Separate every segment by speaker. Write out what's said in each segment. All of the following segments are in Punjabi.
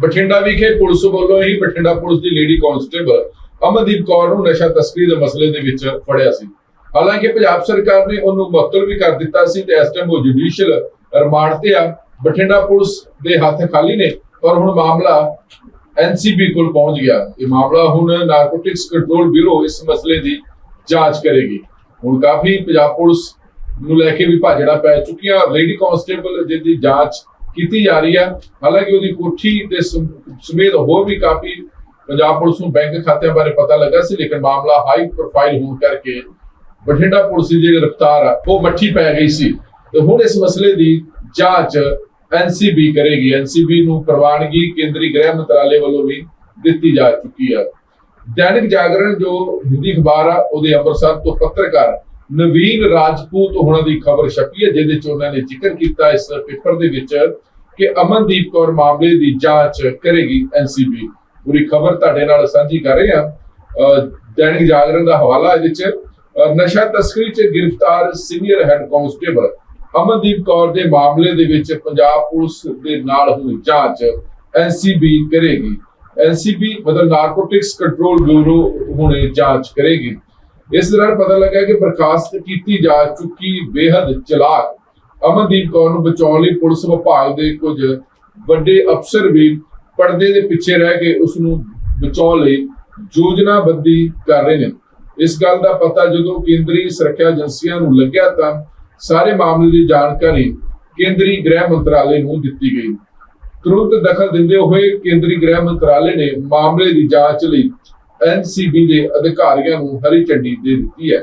Speaker 1: ਬਠਿੰਡਾ ਵਿਖੇ ਪੁਲਿਸ ਵੱਲੋਂ ਹੀ ਬਠਿੰਡਾ ਪੁਲਿਸ ਦੀ ਲੇਡੀ ਕਾਂਸਟੇਬਲ ਅਮਨਦੀਪ ਕੌਰ ਨੂੰ ਨਸ਼ਾ ਤਸਕਰੀ ਦੇ ਮਸਲੇ ਦੇ ਵਿੱਚ ਫੜਿਆ ਸੀ। ਹਾਲਾਂਕਿ ਪੰਜਾਬ ਸਰਕਾਰ ਨੇ ਉਹਨੂੰ ਮੁਅੱਤਲ ਵੀ ਕਰ ਦਿੱਤਾ ਸੀ ਤੇ ਇਸ ਟਾਈਮ ਉਹ ਜੁਡੀਸ਼ੀਅਲ ਰਿਮਾਂਡ ਤੇ ਆ। ਬਠਿੰਡਾ ਪੁਲਿਸ ਦੇ ਹੱਥ ਖਾਲੀ ਨੇ, ਪਰ ਹੁਣ ਮਾਮਲਾ ਐਨਸੀਬੀ ਕੋਲ ਪਹੁੰਚ ਗਿਆ। ਇਹ ਮਾਮਲਾ ਹੁਣ ਨਾਰਕੋਟਿਕਸ ਕੰਟਰੋਲ ਬਿਊਰੋ ਇਸ ਮਸਲੇ ਦੀ ਜਾਂਚ ਕਰੇਗੀ। ਹੁਣ ਕਾਫੀ ਪੰਜਾਬ ਪੁਲਿਸ ਨੂੰ ਲੈ ਕੇ ਵੀ ਭਾਜੜਾ ਪੈ ਚੁੱਕੀਆਂ। ਲੇਡੀ ਕਾਂਸਟੇਬਲ ਜਿਹਦੀ ਜਾਂਚ ਕੀਤੀ ਜਾ ਰਹੀ ਹੈ ਹਾਲਾਂਕਿ ਉਹਦੀ ਕੋਠੀ ਤੇ ਸਮੇਤ ਹੋਰ ਵੀ ਕਾਫੀ ਪੰਜਾਬ ਪੁਲਿਸ ਨੂੰ ਬੈਂਕ ਖਾਤਿਆਂ ਬਾਰੇ ਪਤਾ ਲੱਗਾ ਸੀ, ਲੇਕਿਨ ਮਾਮਲਾ ਹਾਈ ਪ੍ਰੋਫਾਈਲ ਹੋਣ ਕਰਕੇ ਬਠਿੰਡਾ ਪੁਲਿਸ ਦੀ ਜਿਹੜੀ ਰਫਤਾਰ ਆ, ਉਹ ਮੱਠੀ ਪੈ ਗਈ ਸੀ। ਤੇ ਹੁਣ ਇਸ ਮਸਲੇ ਦੀ ਜਾਂਚ ਐਨਸੀਬੀ ਕਰੇਗੀ। ਐਨਸੀਬੀ ਨੂੰ ਪ੍ਰਵਾਨਗੀ ਕੇਂਦਰੀ ਗ੍ਰਹਿ ਮੰਤਰਾਲੇ ਵੱਲੋਂ ਵੀ ਦਿੱਤੀ ਜਾ ਚੁੱਕੀ ਹੈ ਦੈਨਿਕ ਜਾਗਰਣ ਜੋ ਹਿੰਦੀ ਅਖਬਾਰ ਆ, ਉਹਦੇ ਅੰਮ੍ਰਿਤਸਰ ਤੋਂ ਪੱਤਰਕਾਰ ਨਵੀਨ ਰਾਜਪੂਤ ਉਹਨਾਂ ਦੀ ਖਬਰ ਛਪੀ ਹੈ, ਜਿਹਦੇ ਚ ਉਹਨਾਂ ਨੇ ਜ਼ਿਕਰ ਕੀਤਾ ਇਸ ਪੇਪਰ ਦੇ ਵਿੱਚ ਕਿ ਅਮਨਦੀਪ ਕੌਰ ਮਾਮਲੇ ਦੀ ਜਾਂਚ ਕਰੇਗੀ ਐਨਸੀਬੀ ਪੂਰੀ ਖਬਰ ਤੁਹਾਡੇ ਨਾਲ ਸਾਂਝੀ ਕਰ ਰਹੇ ਹਾਂ। ਦੈਨਿਕ ਜਾਗਰਣ ਦਾ ਹਵਾਲਾ ਇਹਦੇ ਚ। ਨਸ਼ਾ ਤਸਕਰੀ ਚ ਗ੍ਰਿਫਤਾਰ senior head constable Amandeep Kaur ਦੇ ਮਾਮਲੇ ਦੇ ਵਿੱਚ ਪੰਜਾਬ ਪੁਲਿਸ ਦੇ ਨਾਲ ਹੋਈ ਜਾਂਚ ਐਨਸੀਬੀ ਕਰੇਗੀ। ਐਨਸੀਬੀ ਮਤਲਬ ਨਾਰਕੋਟਿਕਸ ਕੰਟਰੋਲ ਬਿਊਰੋ ਹੁਣੇ ਜਾਂਚ ਕਰੇਗੀ। ਇਸ ਦੌਰਾਨ ਪਤਾ ਲੱਗਾ ਕਿ ਬਰਖਾਸਤ ਕੀਤੀ ਜਾ ਚੁੱਕੀ ਬੇहद ਚਲਾਕ। ਅਮਨਦੀਪ ਕੌਰ ਨੂੰ ਬਚਾਉਣ ਲਈ ਪੁਲਿਸ ਵਿਭਾਗ ਦੇ ਕੁਝ ਵੱਡੇ ਅਫਸਰ ਵੀ ਪਰਦੇ ਦੇ ਪਿੱਛੇ ਰਹਿ ਕੇ ਉਸ ਨੂੰ ਬਚਾਉਣ ਲਈ ਯੋਜਨਾਬੰਦੀ ਕਰ ਰਹੇ ਨੇ। ਇਸ ਗੱਲ ਦਾ ਪਤਾ ਜਦੋਂ ਕੇਂਦਰੀ ਸੁਰੱਖਿਆ ਏਜੰਸੀਆਂ ਨੂੰ ਲੱਗਿਆ ਤਾਂ ਸਾਰੇ ਮਾਮਲੇ ਦੀ ਜਾਣਕਾਰੀ ਕੇਂਦਰੀ ਗ੍ਰਹਿ ਮੰਤਰਾਲੇ ਨੂੰ ਦਿੱਤੀ ਗਈ। ਤੁਰੰਤ ਦਖਲ ਦਿੰਦੇ ਹੋਏ ਕੇਂਦਰੀ ਗ੍ਰਹਿ ਮੰਤਰਾਲੇ ਨੇ ਮਾਮਲੇ ਦੀ ਜਾਂਚ ਲਈ ਐਨਸੀਬੀ ਦੇ ਅਧਿਕਾਰੀਆਂ ਨੂੰ ਹਰੀ ਝੰਡੀ ਦੇ ਦਿੱਤੀ ਹੈ।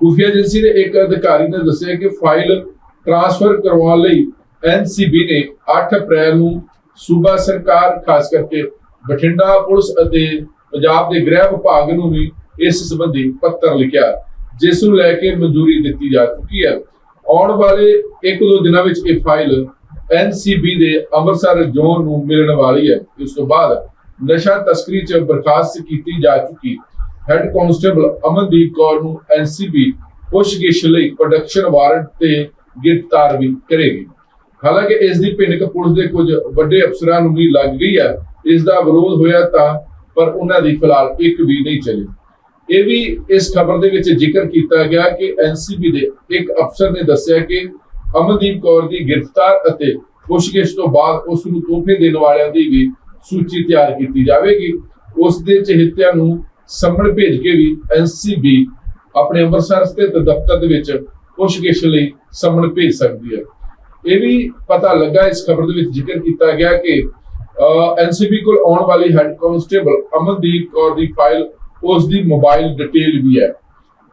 Speaker 1: ਖੁਫੀਆ ਏਜੰਸੀ ਦੇ ਇੱਕ ਅਧਿਕਾਰੀ ਨੇ ਦੱਸਿਆ ਕਿ ਫਾਈਲ ਟ੍ਰਾਂਸਫਰ ਕਰਵਾਉਣ ਲਈ ਐਨਸੀਬੀ ਨੇ 8 ਅਪ੍ਰੈਲ ਨੂੰ ਸੂਬਾ ਸਰਕਾਰ, ਖਾਸ ਕਰਕੇ ਬਠਿੰਡਾ ਪੁਲਿਸ ਅਤੇ ਪੰਜਾਬ ਦੇ ਗ੍ਰਹਿ ਵਿਭਾਗ ਨੂੰ ਵੀ ਇਸ ਸੰਬੰਧੀ ਪੱਤਰ ਲਿਖਿਆ, ਜਿਸ ਨੂੰ ਲੈ ਕੇ ਮਨਜ਼ੂਰੀ ਦਿੱਤੀ ਜਾ ਚੁੱਕੀ ਹੈ। ਆਉਣ ਵਾਲੇ ਇੱਕ ਦੋ ਦਿਨਾਂ ਵਿੱਚ ਇਹ ਫਾਈਲ ਐਨਸੀਬੀ ਦੇ ਅੰਮ੍ਰਿਤਸਰ ਜ਼ੋਨ ਨੂੰ ਮਿਲਣ ਵਾਲੀ ਹੈ। ਇਸ ਤੋਂ ਬਾਅਦ ਨਸ਼ਾ ਤਸਕਰੀ ਚ ਬਰਖਾਸਤ ਕੀਤੀ ਜਾ ਚੁੱਕੀ। ਹੈੱਡ ਕਾਂਸਟੇਬਲ ਅਮਨਦੀਪ ਕੌਰ ਨੂੰ ਐਨਸੀਬੀ ਪੁੱਛਗਿੱਛ ਲਈ ਪ੍ਰੋਡਕਸ਼ਨ ਵਾਰੰਟ ਤੇ ਗ੍ਰਿਫਤਾਰ ਵੀ ਕਰੇਗੀ। ਹਾਲਾਂਕਿ ਇਸ ਦੀ ਭਿੰਨਕ ਪੁਲਿਸ ਦੇ ਕੁਝ ਵੱਡੇ ਅਫਸਰਾਂ ਨੂੰ ਵੀ ਲੱਗ ਗਈ ਹੈ। ਇਸ ਦਾ ਵਿਰੋਧ ਹੋਇਆ ਤਾਂ, ਪਰ ਉਹਨਾਂ ਦੀ ਫਿਲਹਾਲ ਇੱਕ ਵੀ ਨਹੀਂ ਚੱਲੀ। ਇਹ ਵੀ ਇਸ ਖਬਰ ਦੇ ਵਿੱਚ ਜ਼ਿਕਰ ਕੀਤਾ ਗਿਆ ਕਿ ਐਨਸੀਬੀ ਦੇ ਇੱਕ ਅਫਸਰ ਨੇ ਦੱਸਿਆ ਕਿ ਅਮਨਦੀਪ ਕੌਰ ਦੀ ਗ੍ਰਿਫਤਾਰ ਅਤੇ ਪੁੱਛਗਿੱਛ ਤੋਂ ਬਾਅਦ ਉਸ ਨੂੰ ਤੋਹਫੇ ਦੇਣ ਵਾਲਿਆਂ ਦੀ ਵੀ ਸੂਚੀ ਤਿਆਰ ਕੀਤੀ ਜਾਵੇਗੀ। ਉਸ ਦੇ ਚਹਿਤਿਆਂ ਨੂੰ ਸੰਮਣ ਭੇਜ ਕੇ ਵੀ ਐਨਸੀਬੀ ਆਪਣੇ ਅੰਮ੍ਰਿਤਸਰ ਸਥਿਤ ਦਫ਼ਤਰ ਦੇ ਵਿੱਚ ਪੁੱਛਗਿੱਛ ਲਈ ਸੰਮਣ ਭੇਜ ਸਕਦੀ ਹੈ। ਇਹ ਵੀ ਪਤਾ ਲੱਗਾ, ਇਸ ਖਬਰ ਦੇ ਵਿੱਚ ਜ਼ਿਕਰ ਕੀਤਾ ਗਿਆ ਕਿ ਐਨਸੀਬੀ ਕੋਲ ਆਉਣ ਵਾਲੀ ਹੈੱਡ ਕਾਂਸਟੇਬਲ ਅਮਨਦੀਪ ਕੌਰ ਦੀ ਫਾਈਲ, ਉਸ ਦੀ ਮੋਬਾਈਲ ਡਿਟੇਲ ਵੀ ਹੈ।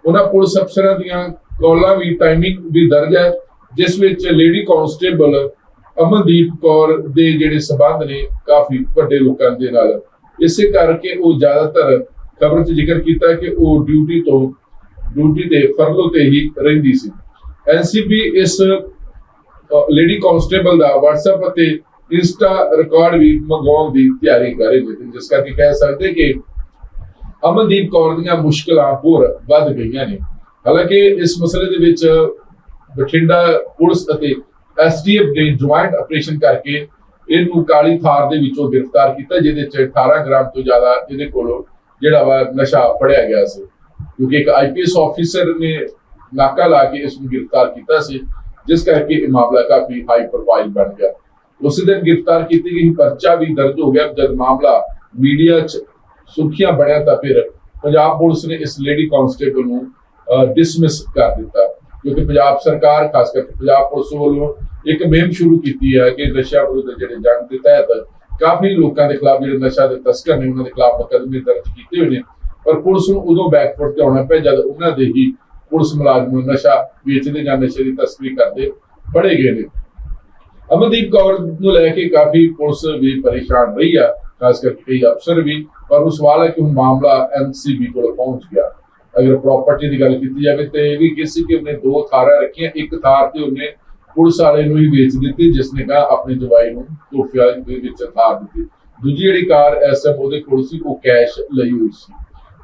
Speaker 1: ਉਹਨਾਂ ਪੁਲਿਸ ਅਫਸਰਾਂ ਦੀਆਂ ਕਾਲਾਂ ਵੀ, ਟਾਈਮਿੰਗ ਵੀ ਦਰਜ ਹੈ, ਜਿਸ ਵਿੱਚ ਲੇਡੀ ਕਾਂਸਟੇਬਲ ਅਮਨਦੀਪ ਕੌਰ ਦੇ ਜਿਹੜੇ ਸਬੰਧ ਨੇ ਕਾਫੀ ਵੱਡੇ ਲੋਕਾਂ ਦੇ ਨਾਲ। ਇਸੇ ਕਰਕੇ ਉਹ ਜ਼ਿਆਦਾਤਰ ਖਬਰ 'ਚ ਜ਼ਿਕਰ ਕੀਤਾ ਕਿ ਉਹ ਡਿਊਟੀ ਤੋਂ, ਡਿਊਟੀ ਤੇ ਫਰਲੋ ਤੇ ਹੀ ਰਹਿੰਦੀ ਸੀ। ਐਨਸੀਬੀ ਇਸ ਲੇਡੀ ਕਾਂਸਟੇਬਲ ਦਾ WhatsApp ਅਤੇ ਇੰਸਟਾ ਰਿਕਾਰਡ ਵੀ ਮੰਗਵਾਉਣ ਦੀ ਤਿਆਰੀ ਕਰ ਰਹੀ ਹੈ ਜਿਸ ਕਰਕੇ ਕਹਿ ਸਕਦੇ ਕਿ ਅਮਨਦੀਪ ਕੌਰ ਦੀਆਂ ਮੁਸ਼ਕਲਾਂ ਹੋਰ ਵੱਧ ਗਈਆਂ ਨੇ। ਹਾਲਾਂਕਿ ਇਸ ਮਸਲੇ ਦੇ ਵਿੱਚ ਬਠਿੰਡਾ ਪੁਲਿਸ ਅਤੇ ਐਸਟੀਐਫ ਨੇ ਜੁਆਇੰਟ ਆਪਰੇਸ਼ਨ ਕਰਕੇ ਇਹਨੂੰ ਕਾਲੀ ਥਾਰ ਦੇ ਵਿੱਚੋਂ ਗ੍ਰਿਫਤਾਰ ਕੀਤਾ, ਜਿਹਦੇ ਚ 18 ਗ੍ਰਾਮ ਤੋਂ ਜ਼ਿਆਦਾ ਇਹਦੇ ਕੋਲੋਂ ਜਿਹੜਾ ਵਾ ਨਸ਼ਾ ਫੜਿਆ ਗਿਆ ਸੀ। ਕਿਉਂਕਿ ਇੱਕ ਆਈਪੀਐਸ ਆਫੀਸਰ ਨੇ ਨਾਕਾ ਲਾ ਕੇ ਇਸ ਨੂੰ ਗ੍ਰਿਫਤਾਰ ਕੀਤਾ ਸੀ, ਜਿਸ ਕਰਕੇ ਇਹ ਮਾਮਲਾ ਕਾਫੀ ਹਾਈ ਪ੍ਰੋਫਾਈਲ ਬਣ ਗਿਆ। ਉਸੇ ਦਿਨ ਗ੍ਰਿਫਤਾਰ ਕੀਤੀ ਗਈ, ਪਰਚਾ ਵੀ ਦਰਜ ਹੋ ਗਿਆ। ਜਦ ਮਾਮਲਾ ਮੀਡੀਆ 'ਚ ਸੁਰਖੀਆਂ ਬਣਿਆ ਤਾਂ ਫਿਰ ਪੰਜਾਬ ਪੁਲਿਸ ਨੇ ਇਸ ਲੇਡੀ ਕਾਂਸਟੇਬਲ ਨੂੰ ਡਿਸਮਿਸ ਕਰ ਦਿੱਤਾ। ਕਿਉਂਕਿ ਪੰਜਾਬ ਸਰਕਾਰ, ਖਾਸ ਕਰਕੇ ਪੰਜਾਬ ਪੁਲਿਸ ਵੱਲੋਂ ਇੱਕ ਮੁਹਿੰਮ ਸ਼ੁਰੂ ਕੀਤੀ ਹੈ ਕਿ ਨਸ਼ਾ ਵਿਰੁੱਧ ਜਿਹੜੇ ਜੰਗ ਦੇ ਤਹਿਤ ਕਾਫੀ ਲੋਕਾਂ ਦੇ ਖਿਲਾਫ ਜਿਹੜੇ ਨਸ਼ਾ ਦੇ ਤਸਕਰ ਨੇ, ਉਹਨਾਂ ਦੇ ਖਿਲਾਫ ਮੁਕੱਦਮੇ ਦਰਜ ਕੀਤੇ ਹੋਏ ਨੇ। ਪਰ ਪੁਲਿਸ ਨੂੰ ਉਦੋਂ ਬੈਕਫੁੱਟ ਤੇ ਆਉਣਾ ਪਿਆ ਜਦ ਉਹਨਾਂ ਦੇ ਹੀ ਪੁਲਿਸ ਮੁਲਾਜ਼ਮ ਨਸ਼ਾ ਵੇਚਦੇ ਜਾਂ ਨਸ਼ੇ ਦੀ ਤਸਕਰੀ ਕਰਦੇ ਫੜੇ ਗਏ ਨੇ। ਅਮਨਦੀਪ ਕੌਰ ਨੂੰ ਲੈ ਕੇ ਕਾਫੀ ਪੁਲਿਸ ਵੀ ਪਰੇਸ਼ਾਨ ਰਹੀ ਆ, ਖਾਸ ਕਰਕੇ ਕਈ ਅਫਸਰ ਵੀ। ਪਰ ਉਹ ਸਵਾਲ ਹੈ ਕਿ ਹੁਣ ਮਾਮਲਾ ਐਨਸੀਬੀ ਕੋਲ ਪਹੁੰਚ ਗਿਆ। ਅਗਰ ਪ੍ਰਾਪਰਟੀ ਦੀ ਗੱਲ ਕੀਤੀ ਜਾਵੇ ਤੇ ਇਹ ਵੀ ਕਿਸੇ ਕਿ ਉਹਨੇ ਦੋ ਥਾਰਾਂ ਰੱਖੀਆਂ, ਇੱਕ ਥਾਰ ਤੇ ਉਹਨੇ ਪੁਲਿਸ ਵਾਲੇ ਨੂੰ ਹੀ ਵੇਚ ਦਿੱਤੀ, ਜਿਸ ਨੇ ਕਹਾ ਆਪਣੇ ਜਵਾਈ ਨੂੰ ਤੋਹਫਿਆ ਦੇ ਵਿੱਚ ਥਾਰ ਦਿੱਤੀ। ਦੂਜੀ ਜਿਹੜੀ ਕਾਰ ਐਸਐਮ ਉਹਦੇ ਕੋਲ ਸੀ, ਉਹ ਕੈਸ਼ ਲਈ ਹੋਈ ਸੀ।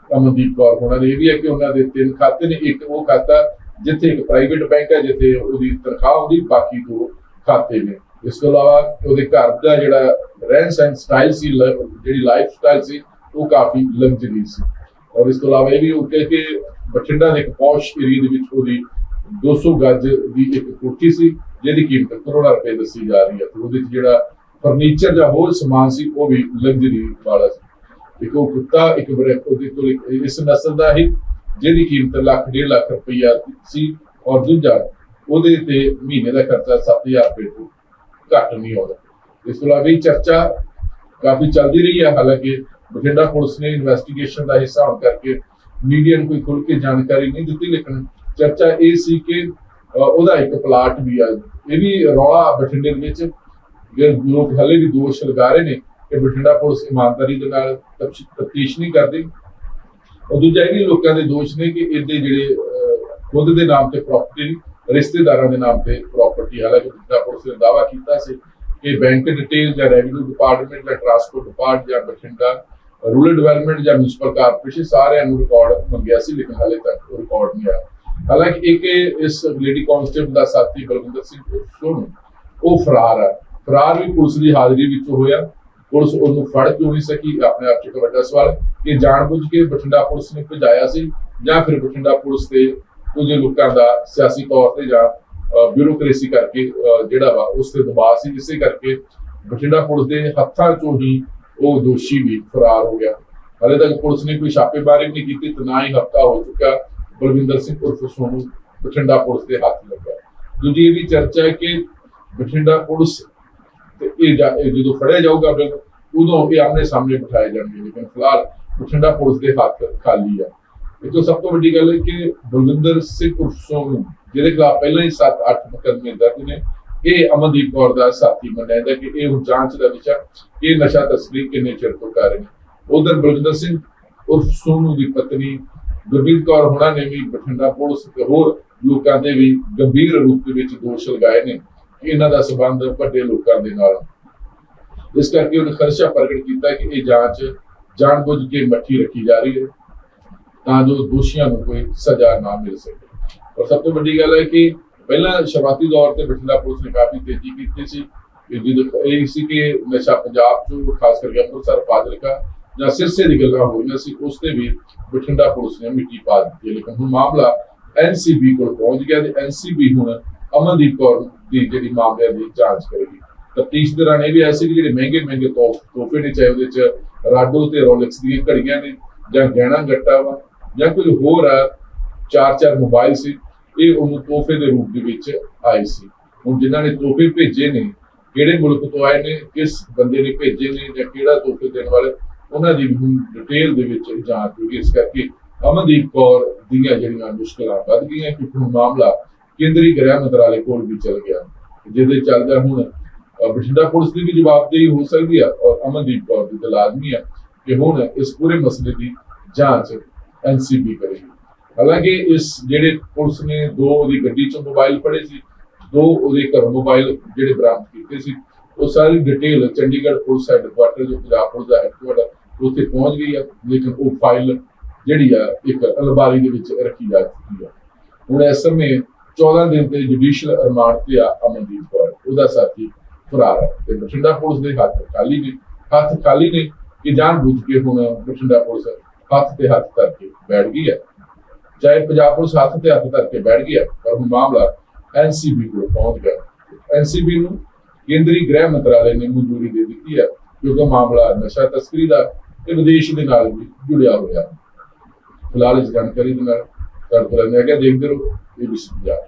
Speaker 1: ਅਮਨਦੀਪ ਕੌਰ ਹੋਣਾ ਨੇ ਇਹ ਵੀ ਹੈ ਕਿ ਉਹਨਾਂ ਦੇ ਤਿੰਨ ਖਾਤੇ ਨੇ, ਇੱਕ ਉਹ ਖਾਤਾ ਜਿੱਥੇ ਇੱਕ ਪ੍ਰਾਈਵੇਟ ਬੈਂਕ ਹੈ, ਜਿੱਥੇ ਉਹਦੀ ਤਨਖਾਹ ਹੁੰਦੀ, ਬਾਕੀ ਦੋ ਖਾਤੇ ਨੇ। ਇਸ ਤੋਂ ਇਲਾਵਾ ਉਹਦੇ ਘਰ ਦਾ ਜਿਹੜਾ ਰਹਿਣ ਸਹਿਣ ਸਟਾਈਲ ਸੀ ਜਿਹੜੀ ਲਾਈਫ ਸਟਾਈਲ ਸੀ, ਉਹ ਕਾਫੀ ਲਗਜ਼ਰੀ ਸੀ। ਔਰ ਇਸ ਤੋਂ ਇਲਾਵਾ ਇਹ ਵੀ ਉਹ ਕਿ ਬਠਿੰਡਾ ਦੇ ਇੱਕ ਪੌਸ਼ ਏਰੀਆ ਦੇ ਵਿੱਚ ਉਹਦੀ 200 ਗੱਜ ਦੀ ਇੱਕ ਕੋਠੀ ਸੀ, ਜਿਹਦੀ ਕੀਮਤ ਕਰੋੜਾਂ ਰੁਪਏ ਦੱਸੀ ਜਾ ਰਹੀ ਹੈ। ਤੇ ਉਹਦੇ 'ਚ ਜਿਹੜਾ ਫਰਨੀਚਰ ਜਾਂ ਹੋਰ ਸਮਾਨ ਸੀ, ਉਹ ਵੀ ਲਗਜ਼ਰੀ ਵਾਲਾ ਸੀ। ਇੱਕ ਉਹ ਕੁੱਤਾ, ਇੱਕ ਬੜੇ ਉਹਦੇ ਕੋਲ ਇਸ ਨਸਲ ਦਾ ਹੀ ਜਿਹਦੀ ਕੀਮਤ ਲੱਖ, ਡੇਢ ਲੱਖ ਰੁਪਈਆ ਸੀ ਔਰ ਦੂਜਾ ਉਹਦੇ ਤੇ ਮਹੀਨੇ ਦਾ ਖਰਚਾ 7000 ਰੁਪਏ ਤੋਂ ਘੱਟ ਨਹੀਂ ਆਉਂਦਾ। ਇਸ ਤੋਂ ਇਲਾਵਾ ਇਹ ਚਰਚਾ ਕਾਫੀ ਚੱਲਦੀ ਰਹੀ ਹੈ, ਹਾਲਾਂਕਿ ਬਠਿੰਡਾ ਪੁਲਿਸ ਨੇ ਇਨਵੈਸਟੀਗੇਸ਼ਨ ਦਾ ਹਿੱਸਾ ਹੋਣ ਕਰਕੇ ਮੀਡੀਆ ਨੂੰ ਕੋਈ ਖੁੱਲ ਕੇ ਜਾਣਕਾਰੀ ਨਹੀਂ ਦਿੱਤੀ, ਲੇਕਿਨ ਚਰਚਾ ਇਹ ਸੀ ਕਿ ਉਹਦਾ ਇੱਕ ਪਲਾਟ ਵੀ ਆ। ਇਹ ਵੀ ਰੌਲਾ ਬਠਿੰਡੇ ਦੇ ਵਿੱਚ ਲੋਕ ਹਲੇ ਵੀ ਦੋਸ਼ ਲਗਾ ਰਹੇ ਨੇ ਕਿ ਬਠਿੰਡਾ ਪੁਲਿਸ ਇਮਾਨਦਾਰੀ ਦੇ ਨਾਲ ਤਫਤੀਸ਼ ਨਹੀਂ ਕਰਦੀ। ਉਹ ਦੂਜਾ ਇਹ ਵੀ ਲੋਕਾਂ ਦੇ ਦੋਸ਼ ਨੇ ਕਿ ਇਹਦੇ ਜਿਹੜੇ ਖੁਦ ਦੇ ਨਾਮ ਤੇ ਪ੍ਰਾਪਰਟੀ ਰਿਸ਼ਤੇਦਾਰਾਂ ਦੇ ਨਾਮ ਤੇ ਪ੍ਰਾਪਰਟੀ ਹਾਲਾਂਕਿ ਬਠਿੰਡਾ ਪੁਲਿਸ ਨੇ ਦਾਅਵਾ ਕੀਤਾ ਸੀ ਕਿ ਬੈਂਕ ਡਿਟੇਲ ਜਾਂ ਰੈਵਨਿਊ ਡਿਪਾਰਟਮੈਂਟ ਜਾਂ ਟਰਾਂਸਪੋਰਟ ਡਿਪਾਰਟ ਜਾਂ ਬਠਿੰਡਾ ਰੂਰਲ ਡਿਵੈਲਪਮੈਂਟ ਜਾਂ ਮਿਊਨਿਸਪਲ ਕਾਰਪੋਰੇਸ਼ਨ ਸਾਰਿਆਂ ਨੂੰ ਰਿਕਾਰਡ ਮੰਗਿਆ ਸੀ, ਲੇਕਿਨ ਹਾਲੇ ਤੱਕ ਰਿਕਾਰਡ ਨਹੀਂ ਆਇਆ। ਹਾਲਾਂਕਿ ਇੱਕ ਇਸ ਲੇਡੀ ਕਾਂਸਟੇਬਲ ਦਾ ਸਾਥੀ ਬਲਵਿੰਦਰ ਸਿੰਘ ਸੋਨੂ, ਉਹ ਫਰਾਰ ਹੈ ਫਰਾਰ ਵੀ ਪੁਲਿਸ ਦੀ ਹਾਜ਼ਰੀ ਵਿੱਚ ਹੋਇਆ। ਪੁਲਿਸ ਉਹਨੂੰ ਫੜ ਕਿਉਂ ਨਹੀਂ ਸਕੀ? ਆਪਣੇ ਆਪ 'ਚ ਇੱਕ ਵੱਡਾ ਸਵਾਲ ਕਿ ਜਾਣਬੁੱਝ ਕੇ ਬਠਿੰਡਾ ਪੁਲਿਸ ਨੇ ਭਜਾਇਆ ਸੀ ਜਾਂ ਫਿਰ ਬਠਿੰਡਾ ਪੁਲਿਸ ਤੇ ਕੁਝ ਲੋਕਾਂ ਦਾ ਸਿਆਸੀ ਤੌਰ ਤੇ ਜਾਂ ਬਿਊਰੋਕ੍ਰੇਸੀ ਕਰਕੇ ਜਿਹੜਾ ਵਾ, ਉਸ ਤੇ ਦਬਾਅ ਸੀ। ਇਸੇ ਕਰਕੇ ਬਠਿੰਡਾ ਪੁਲਿਸ ਦੇ ਹੱਥਾਂ 'ਚੋਂ ਹੀ ਉਹ ਦੋਸ਼ੀ ਵੀ ਫਰਾਰ ਹੋ ਗਿਆ। ਹਾਲੇ ਤੱਕ ਪੁਲਿਸ ਨੇ ਕੋਈ ਛਾਪੇਮਾਰੀ ਨਹੀਂ ਕੀਤੀ ਤੇ ਨਾ ਹੀ ਹਫਤਾ ਹੋ ਚੁੱਕਾ ਬਲਵਿੰਦਰ ਸਿੰਘ ਉਰਫ ਸੋਨੂ ਬਠਿੰਡਾ ਪੁਲਿਸ ਦੇ ਹੱਥ ਲੱਗਾ ਦੂਜੀ ਇਹ ਵੀ ਚਰਚਾ ਹੈ ਕਿ ਬਠਿੰਡਾ ਪੁਲਿਸ ਤੇ ਇਹ ਜਦੋਂ ਫੜਿਆ ਜਾਊਗਾ ਫਿਰ ਉਦੋਂ ਇਹ ਆਮਨੇ ਸਾਹਮਣੇ ਬਿਠਾਏ ਜਾਣਗੇ। ਲੇਕਿਨ ਫਿਲਹਾਲ ਬਠਿੰਡਾ ਪੁਲਿਸ ਦੇ ਹੱਥ ਖਾਲੀ ਆ। ਇਹ ਤੋਂ ਸਭ ਤੋਂ ਵੱਡੀ ਗੱਲ ਹੈ ਕਿ ਬਲਵਿੰਦਰ ਸਿੰਘ ਉਰਫ ਸੋਨੂ, ਜਿਹਦੇ ਖਿਲਾਫ ਪਹਿਲਾਂ ਹੀ 7-8 ਮੁਕੱਦਮੇ ਦਰਜ ਨੇ ਇਹ ਅਮਨਦੀਪ ਕੌਰ ਦਾ ਸਾਥੀ ਮੰਨਿਆ ਜਾਂਦਾ ਕਿ ਇਹ ਹੁਣ ਜਾਂਚ ਦਾ ਵਿਸ਼ਾ, ਇਹ ਨਸ਼ਾ ਤਸਕਰੀ ਕਿੰਨੇ ਚਿਰ ਤੋਂ ਕਰ ਰਹੇ। ਉਧਰ ਬਲਵਿੰਦਰ ਸਿੰਘ ਉਰਫ ਸੋਨੂ ਦੀ ਪਤਨੀ, ਗੁਰਬੀਰ ਕੌਰ ਹੁਣਾਂ ਨੇ ਵੀ ਬਠਿੰਡਾ ਪੁਲਿਸ ਤੇ ਹੋਰ ਲੋਕਾਂ ਦੇ ਵੀ ਗੰਭੀਰ ਰੂਪ ਦੇ ਵਿੱਚ ਦੋਸ਼ ਲਗਾਏ ਨੇ ਕਿ ਇਹਨਾਂ ਦਾ ਸਬੰਧ ਵੱਡੇ ਲੋਕਾਂ ਦੇ ਨਾਲ। ਇਸ ਕਰਕੇ ਉਹਨੇ ਖਰਚਾ ਪ੍ਰਗਟ ਕੀਤਾ ਕਿ ਇਹ ਜਾਂਚ ਜਾਣਬੁੱਝ ਕੇ ਮੱਠੀ ਰੱਖੀ ਜਾ ਰਹੀ ਹੈ, ਤਾਂ ਜੋ ਦੋਸ਼ੀਆਂ ਨੂੰ ਕੋਈ ਸਜ਼ਾ ਨਾ ਮਿਲ ਸਕੇ। ਔਰ ਸਭ ਤੋਂ ਵੱਡੀ ਗੱਲ ਹੈ ਕਿ ਪਹਿਲਾਂ ਸ਼ੁਰੂਆਤੀ ਦੌਰ ਤੇ ਬਠਿੰਡਾ ਪੁਲਿਸ ਨੇ ਕਾਫੀ ਤੇਜ਼ੀ ਕੀਤੀ ਸੀ ਜਦੋਂ ਇਹ ਸੀ ਕਿ ਨਸ਼ਾ ਪੰਜਾਬ ਤੋਂ ਖਾਸ ਕਰਕੇ ਅੰਮ੍ਰਿਤਸਰ, ਫਾਜ਼ਿਲਕਾ ਜਾਂ ਸਿਰਸੇ ਦੀ ਗੱਲਾਂ ਹੋਈਆਂ ਸੀ, ਉਸ ਤੇ ਵੀ ਬਠਿੰਡਾ ਪੁਲਿਸ ਨੇ ਮਿੱਟੀ ਪਾ ਦਿੱਤੀ ਲੇਕਿਨ ਹੁਣ ਮਾਮਲਾ ਐਨਸੀਬੀ ਕੋਲ ਪਹੁੰਚ ਗਿਆ ਤੇ ਐਨਸੀਬੀ ਹੁਣ ਅਮਨਦੀਪ ਕੌਰ ਦੀ ਜਿਹੜੀ ਮਾਮਲੇ ਦੀ ਜਾਂਚ ਕਰੇਗੀ। ਤਫਤੀਸ਼ ਦੌਰਾਨ ਇਹ ਵੀ ਐਸੀ ਕਿ ਜਿਹੜੇ ਮਹਿੰਗੇ ਮਹਿੰਗੇ ਤੋਹਫ ਤੋਹਫੇ ਨੇ, ਚਾਹੇ ਉਹਦੇ ਚ ਰਾਡੋ ਤੇ ਰੋਲੈਕਸ ਦੀਆਂ ਘੜੀਆਂ ਨੇ ਜਾਂ ਗਹਿਣਾ ਗੱਟਾ ਵਾ ਜਾਂ ਕੋਈ ਹੋਰ ਆ, ਚਾਰ ਚਾਰ ਮੋਬਾਈਲ ਸੀ ਇਹ ਉਹਨੂੰ ਤੋਹਫੇ ਦੇ ਰੂਪ ਦੇ ਵਿੱਚ ਆਏ ਸੀ। ਹੁਣ ਜਿਨ੍ਹਾਂ ਨੇ ਤੋਹਫੇ ਭੇਜੇ ਨੇ, ਕਿਹੜੇ ਮੁਲਕ ਤੋਂ ਆਏ ਨੇ, ਕਿਸ ਬੰਦੇ ਨੇ ਭੇਜੇ ਨੇ ਜਾਂ ਕਿਹੜਾ ਤੋਹਫੇ ਦੇਣ ਵਾਲੇ, ਉਹਨਾਂ ਦੀ ਵੀ ਡਿਟੇਲ ਦੇ ਵਿੱਚ ਜਾਂਚ ਹੋਈ। ਇਸ ਕਰਕੇ ਅਮਨਦੀਪ ਕੌਰ ਦੀਆਂ ਜਿਹੜੀਆਂ ਮੁਸ਼ਕਲਾਂ ਵੱਧ ਗਈਆਂ ਕਿਉਂਕਿ ਹੁਣ ਮਾਮਲਾ ਕੇਂਦਰੀ ਗ੍ਰਹਿ ਮੰਤਰਾਲੇ ਕੋਲ ਵੀ ਚਲ ਗਿਆ। ਜਿਹਦੇ ਚੱਲਦਾ ਹੁਣ ਬਠਿੰਡਾ ਪੁਲਿਸ ਦੀ ਵੀ ਜਵਾਬਦੇਹੀ ਹੋ ਸਕਦੀ ਆ ਔਰ ਅਮਨਦੀਪ ਕੌਰ ਦੀ ਤਾਂ ਲਾਜ਼ਮੀ ਆ ਕਿ ਹੁਣ ਇਸ ਪੂਰੇ ਮਸਲੇ ਦੀ ਜਾਂਚ ਐਨਸੀਬੀ ਕਰੇਗੀ। ਹਾਲਾਂਕਿ ਇਸ ਜਿਹੜੇ ਪੁਲਿਸ ਨੇ ਦੋ ਉਹਦੀ ਗੱਡੀ ਚੋਂ ਮੋਬਾਈਲ ਫੜੇ ਸੀ, ਦੋ ਉਹਦੇ ਘਰੋਂ ਮੋਬਾਈਲ ਜਿਹੜੇ ਬਰਾਮਦ ਕੀਤੇ ਸੀ, ਉਹ ਸਾਰੀ ਡਿਟੇਲ ਚੰਡੀਗੜ੍ਹ ਪੁਲਿਸ ਹੈੱਡਕੁਆਟਰ ਜੋ ਪੰਜਾਬ ਪੁਲਿਸ ਦਾ ਹੈੱਡਕੁਆਟਰ ਉੱਥੇ ਪਹੁੰਚ ਗਈ ਆ, ਲੇਕਿਨ ਉਹ ਫਾਈਲ ਜਿਹੜੀ ਆ, ਇੱਕ ਅਲਮਾਰੀ ਦੇ ਵਿੱਚ ਰੱਖੀ ਜਾ ਚੁੱਕੀ ਆ। ਹੁਣ ਇਸ ਸਮੇਂ 14 ਦਿਨ ਤੇ ਜੁਡੀਸ਼ੀਅਲ ਰਿਮਾਂਡ ਤੇ ਆ ਅਮਨਦੀਪ ਕੌਰ, ਉਹਦਾ ਸਾਥੀ ਫਰਾਰ ਹੈ ਤੇ ਬਠਿੰਡਾ ਪੁਲਿਸ ਦੇ ਹੱਥ ਖਾਲੀ ਨੇ, ਹੱਥ ਖਾਲੀ ਨੇ ਕਿ ਜਾਣ ਬੁੱਝ ਕੇ ਹੁਣ ਬਠਿੰਡਾ ਪੁਲਿਸ ਹੱਥ ਤੇ ਹੱਥ ਕਰਕੇ ਬੈਠ ਗਈ ਹੈ ਚਾਹੇ ਪੰਜਾਬ ਪੁਲਿਸ ਹੱਥ ਤੇ ਹੱਥ ਧਰ ਕੇ ਬੈਠ ਗਈ ਹੈ, ਪਰ ਹੁਣ ਮਾਮਲਾ ਐਨਸੀਬੀ ਕੋਲ ਪਹੁੰਚ ਗਿਆ। ਐਨਸੀਬੀ ਨੂੰ ਕੇਂਦਰੀ ਗ੍ਰਹਿ ਮੰਤਰਾਲੇ ਨੇ ਮਨਜ਼ੂਰੀ ਦੇ ਦਿੱਤੀ ਹੈ ਕਿਉਂਕਿ ਮਾਮਲਾ ਨਸ਼ਾ ਤਸਕਰੀ ਦਾ ਤੇ ਵਿਦੇਸ਼ ਦੇ ਨਾਲ ਵੀ ਜੁੜਿਆ ਹੋਇਆ ਫਿਲਹਾਲ ਇਸ ਜਾਣਕਾਰੀ ਦੇ ਨਾਲ ਤੁਹਾਡੇ ਕੋਲ ਮੈਂ ਕਿਹਾ ਦੇਖਦੇ ਰਹੋ ਇਹ ਵੀ ਪੰਜਾਬ।